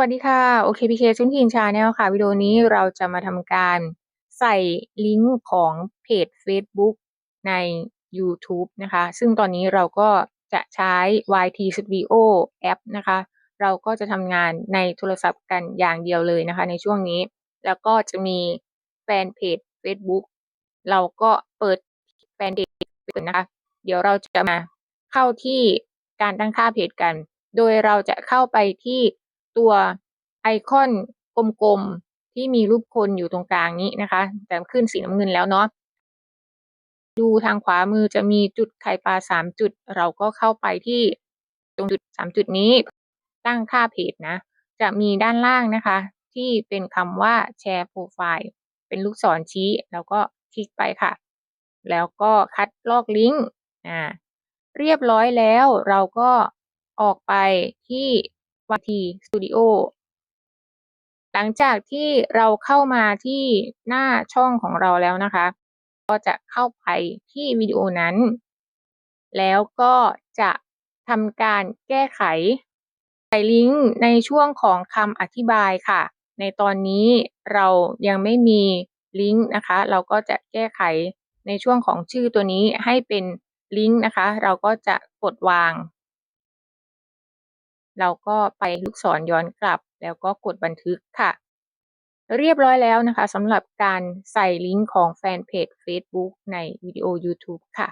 สวัสดีค่ะ OKPK ชุนทินชาแนลค่ะ วิดีโอนี้เราจะมาทำการใส่ลิงก์ของเพจ Facebook ใน YouTube นะคะ ซึ่งตอนนี้เราก็จะใช้ YT Studio แอปนะคะ เราก็จะทำงานในโทรศัพท์กันอย่างเดียวเลยนะคะ ในช่วงนี้ แล้วก็จะมีแฟนเพจ Facebook เราก็เปิดแฟนเพจนะคะ เดี๋ยวเราจะมาเข้าที่การตั้งค่าเพจกัน โดยเราจะเข้าไปที่ ตัวไอคอนกลมๆ ที่มีรูปคนอยู่ตรงกลางนี้นะคะ แต่ขึ้นสีน้ำเงินแล้วเนาะดูทางขวามือจะมีจุดไข่ปลาสามจุด เราก็เข้าไปที่ตรงจุดสามจุดนี้ ตั้งค่าเพจนะ จะมีด้านล่างนะคะ ที่เป็นคำว่าแชร์โปรไฟล์เป็นลูกศรชี้ แล้วก็คลิกไปค่ะ แล้วก็คัดลอกลิงก์อ่าเรียบร้อยแล้วเราก็ออกไปที่ วัทีสตูดิโอหลังจากที่เราเข้ามาที่หน้าช่องของเราแล้วนะคะ ก็จะเข้าไปที่วิดีโอนั้น แล้วก็จะทำการแก้ไขใส่ลิงก์ในช่วงของคำอธิบายค่ะ ในตอนนี้เรายังไม่มีลิงก์นะคะ เราก็จะแก้ไขในช่วงของชื่อตัวนี้ให้เป็นลิงก์นะคะ เราก็จะกดวาง เราก็ไปลูกศรย้อนกลับ แล้วก็กดบันทึกค่ะ เรียบร้อยแล้วนะคะสำหรับการใส่ลิงก์ของแฟนเพจ Facebook ในวิดีโอ YouTube ค่ะ